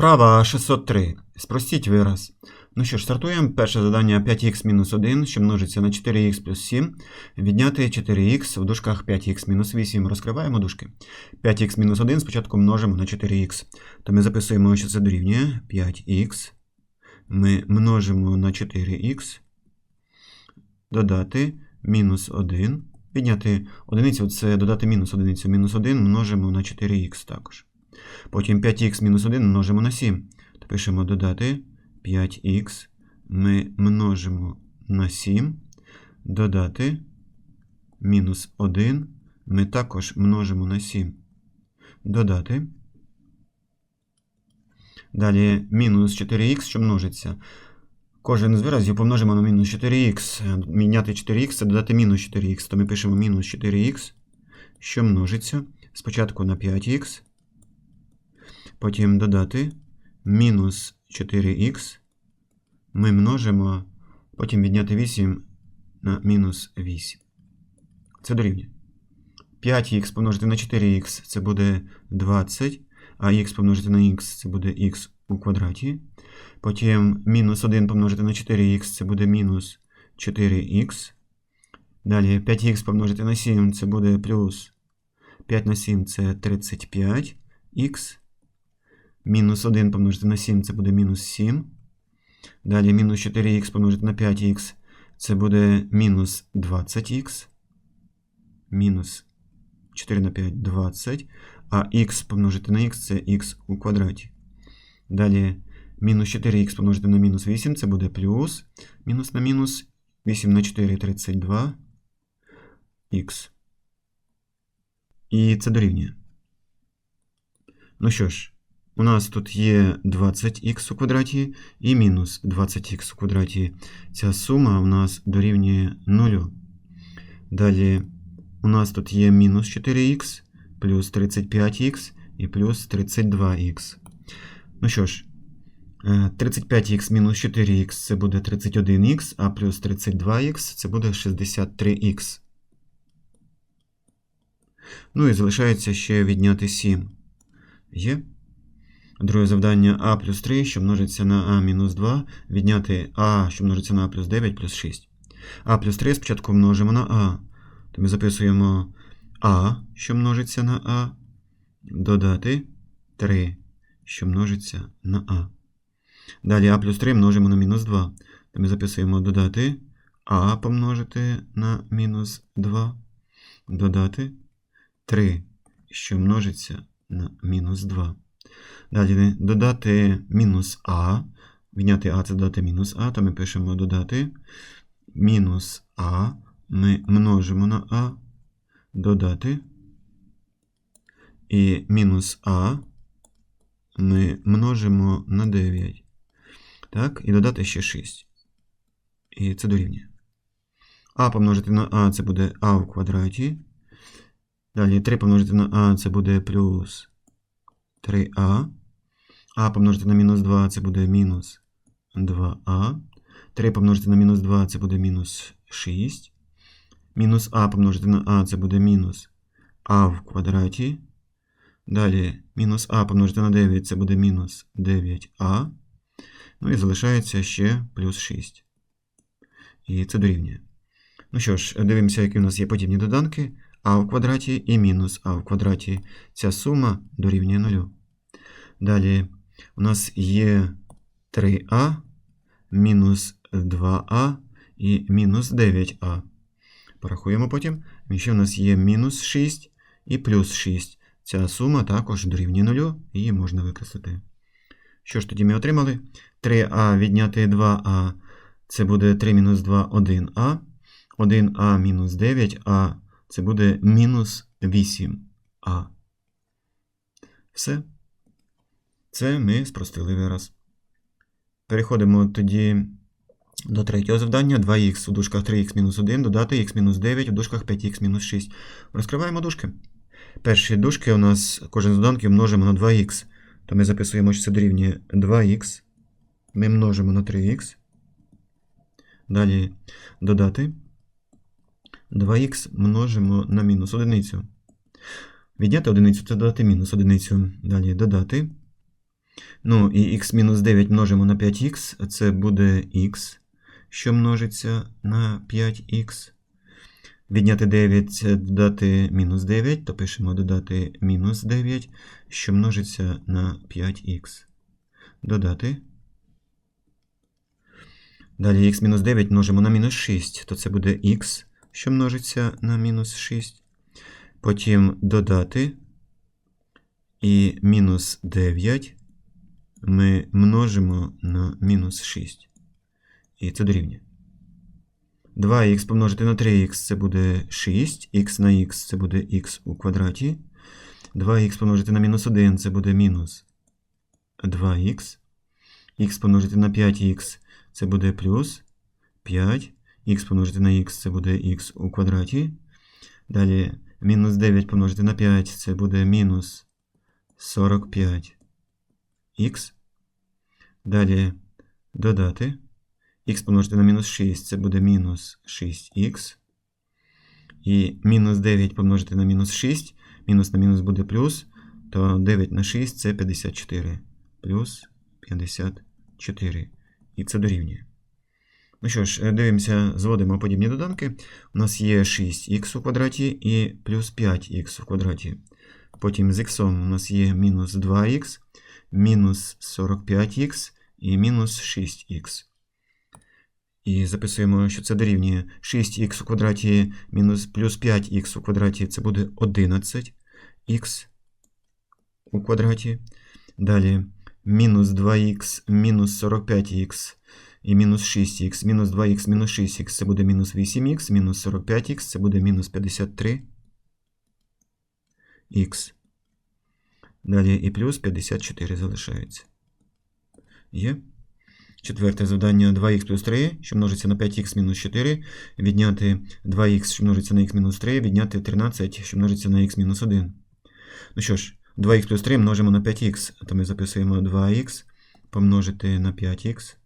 Вправа 603. Спростіть вираз. Ну що ж, стартуємо. Перше завдання 5х-1, що множиться на 4х плюс 7. Відняти 4х в дужках 5х-8. Розкриваємо дужки. 5х-1 спочатку множимо на 4х. То ми записуємо, що це дорівнює 5х. Ми множимо на 4х. Додати мінус 1. Відняти одиницю це додати мінус одиницю. Мінус 1 множимо на 4х також. Потім 5х мінус 1 множимо на 7. То пишемо додати 5х. Ми множимо на 7. Додати мінус 1. Ми також множимо на 7. Додати. Далі мінус 4х, що множиться. Кожен з виразів помножимо на мінус 4х. Міняти 4х це додати мінус 4х. То ми пишемо мінус 4х, що множиться. Спочатку на 5х. Потім додати мінус 4х. Ми множимо, потім відняти 8 на мінус 8. Це дорівнює. 5х помножити на 4х це буде 20, а х помножити на х це буде х у квадраті. Потім мінус 1 помножити на 4х це буде мінус 4х. Далі 5х помножити на 7 це буде плюс 5 на 7 це 35х. Мінус 1 помножити на 7 це буде мінус 7. Далі мінус 4х помножити на 5х це буде мінус 20х. Мінус 4 на 5 20. А х помножити на х це х у квадраті. Далі мінус 4х помножити на мінус 8 це буде плюс. Мінус на мінус 8 на 4 32 х. І це дорівнює. Ну що ж. У нас тут є 20х у квадраті і мінус 20х у квадраті. Ця сума у нас дорівнює 0. Далі у нас тут є мінус 4х, плюс 35х і плюс 32х. Ну що ж, 35х мінус 4х це буде 31х, а плюс 32х це буде 63х. Ну і залишається ще відняти 7. Є? Друге завдання а плюс 3, що множиться на а мінус 2, відняти а, що множиться на а плюс 9 плюс 6. А плюс 3 спочатку множимо на а. То ми записуємо а, що множиться на а, додати 3, що множиться на а. Далі а плюс 3 множимо на мінус 2. То ми записуємо додати а помножити на мінус 2, додати 3, що множиться на мінус 2. Далі додати мінус А. Відняти А це додати мінус А, то ми пишемо додати мінус А. Ми множимо на А. Додати. І мінус А ми множимо на 9. Так, і додати ще 6. І це дорівнює. А помножити на А це буде А в квадраті. Далі 3 помножити на А це буде плюс 3а. А помножити на мінус 2 це буде мінус 2а. 3 помножити на мінус 2 це буде мінус 6. Мінус а помножити на а це буде мінус а в квадраті. Далі мінус а помножити на 9 це буде мінус 9а. Ну і залишається ще плюс 6. І це дорівнює. Ну що ж, дивимося, які у нас є подібні доданки а в квадраті і мінус а в квадраті. Ця сума дорівнює 0. Далі у нас є 3а, мінус 2а і мінус 9а. Порахуємо потім. Ще у нас є мінус 6 і плюс 6. Ця сума також дорівнює 0, її можна викреслити. Що ж тоді ми отримали? 3а відняти 2а це буде 3 мінус 2 1а. 1а мінус 9а це буде мінус 8а. Все. Це ми спростили вираз. Переходимо тоді до третього завдання. 2х у дужках 3х-1 додати х-9 у дужках 5х-6. Розкриваємо дужки. Перші дужки у нас кожен з доданків множимо на 2х. То ми записуємо, що це дорівнює 2х. Ми множимо на 3х. Далі додати. 2х множимо на мінус одиницю. Відняти одиницю це додати мінус одиницю. Далі додати. Ну, і х мінус 9 множимо на 5х, це буде х, що множиться на 5х. Відняти 9 додати мінус 9, то пишемо додати мінус 9, що множиться на 5х. Додати. Далі х мінус 9 множимо на мінус 6, то це буде х, що множиться на мінус 6. Потім додати. І мінус 9 ми множимо на мінус 6. І це дорівнює. 2х помножити на 3х це буде 6, х на х це буде х у квадраті. 2х помножити на мінус 1 це буде мінус 2х. х помножити на 5х це буде плюс 5. Х помножити на х це буде х у квадраті. Далі мінус 9 помножити на 5 це буде мінус 45 х. Далі додати. х помножити на мінус 6 це буде мінус 6х. І мінус 9 помножити на мінус 6. Мінус на мінус буде плюс. То 9 на 6 це 54. Плюс 54. І це дорівнює. Ну що ж, дивимося, зводимо подібні доданки. У нас є 6х у квадраті і плюс 5х у квадраті. Потім з х у нас є мінус 2х мінус 45х і мінус 6х. І записуємо, що це дорівнює 6х у квадраті мінус плюс 5х у квадраті це буде 11х у квадраті. Далі мінус 2х мінус 45х і мінус 6х, мінус 2х мінус 6х це буде мінус 8х, мінус 45х це буде мінус 53х. Далі і плюс 54 залишається. Є. Четверте завдання 2х плюс 3, що множиться на 5х мінус 4. Відняти 2х, що множиться на х мінус 3, відняти 13, що множиться на х мінус 1. Ну що ж, 2х плюс 3 множимо на 5х, то ми записуємо 2х помножити на 5х.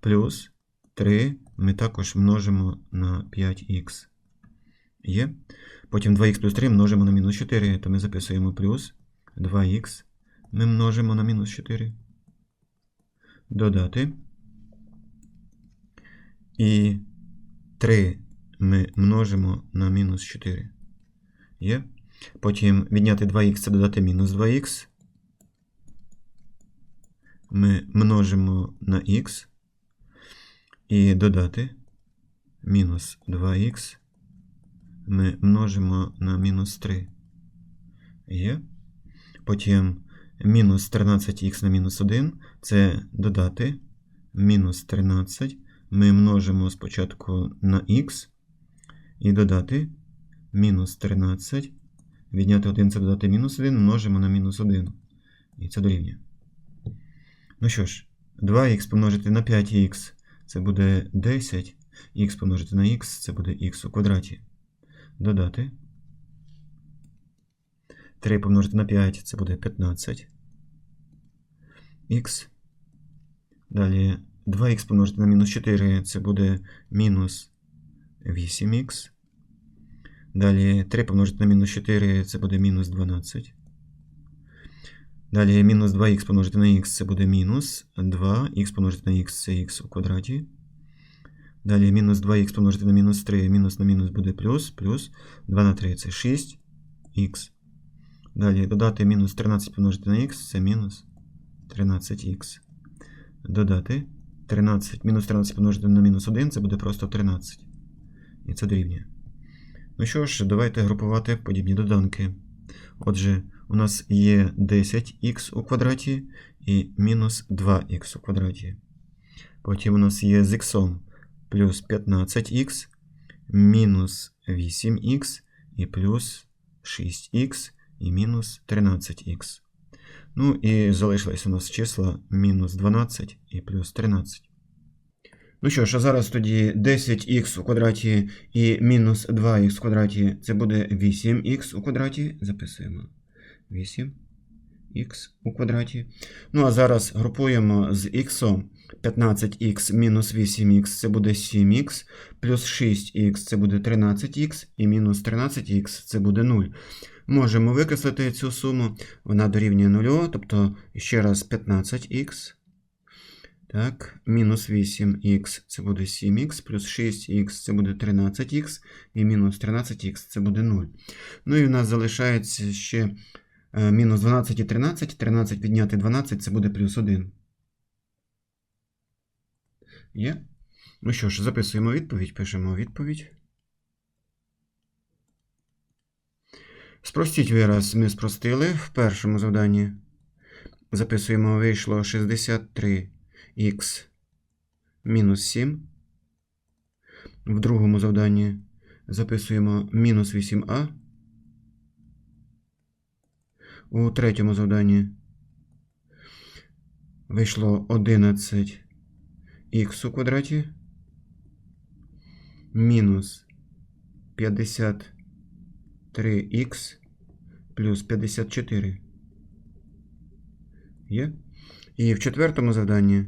Плюс 3 ми також множимо на 5х. Є. Потім 2х плюс 3 множимо на мінус 4, то ми записуємо плюс 2х. Ми множимо на мінус 4. Додати. І 3 ми множимо на мінус 4. Є. Потім відняти 2х це додати мінус 2х. Ми множимо на х. І додати мінус 2х ми множимо на мінус 3. Є. Потім мінус 13х на мінус 1 це додати мінус 13. Ми множимо спочатку на х і додати мінус 13. Відняти 1 це додати мінус 1, множимо на мінус 1. І це дорівнює. Ну що ж, 2х помножити на 5х це буде 10, х помножити на х це буде х у квадраті додати. 3 помножити на 5 це буде 15. Х. Далі 2х помножити на мінус 4 це буде мінус 8х. Далі 3 помножити на мінус 4 це буде мінус 12. Далі мінус 2х помножити на х це буде мінус 2, х помножити на х це х у квадраті. Далі мінус 2х помножити на мінус 3, мінус на мінус буде плюс, плюс 2 на 3 це 6х. Далі додати мінус 13 помножити на х це мінус 13х. Додати 13, мінус 13 помножити на мінус 1 це буде просто 13. І це дорівнює. Ну що ж, давайте групувати подібні доданки. Отже, у нас є 10х у квадраті і мінус 2х у квадраті. Потім у нас є з х плюс 15х мінус 8х і плюс 6х і мінус 13х. Ну і залишилось у нас числа мінус 12 і плюс 13. Ну що ж, а зараз тоді 10х у квадраті і мінус 2х в квадраті це буде 8х у квадраті. Записуємо 8х у квадраті. Ну, а зараз групуємо з х 15х мінус 8х це буде 7х, плюс 6х це буде 13х, і мінус 13х це буде 0. Можемо викреслити цю суму, вона дорівнює 0, тобто ще раз 15х. Так, мінус 8х це буде 7х, плюс 6х це буде 13х, і мінус 13х це буде 0. Ну і в нас залишається ще мінус 12 і 13. 13 відняти 12 це буде плюс 1. Є? Ну що ж, записуємо відповідь, пишемо відповідь. Спростіть вираз ми спростили в першому завданні. Записуємо, вийшло 63х мінус 7. В другому завданні записуємо мінус 8а. У третьому завданні вийшло 11х у квадраті мінус 53х плюс 54. Є? І в четвертому завданні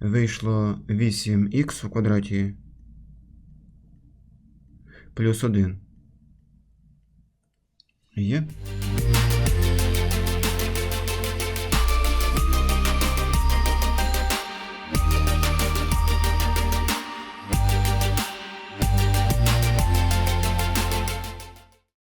вийшло 8х у квадраті плюс 1. Є?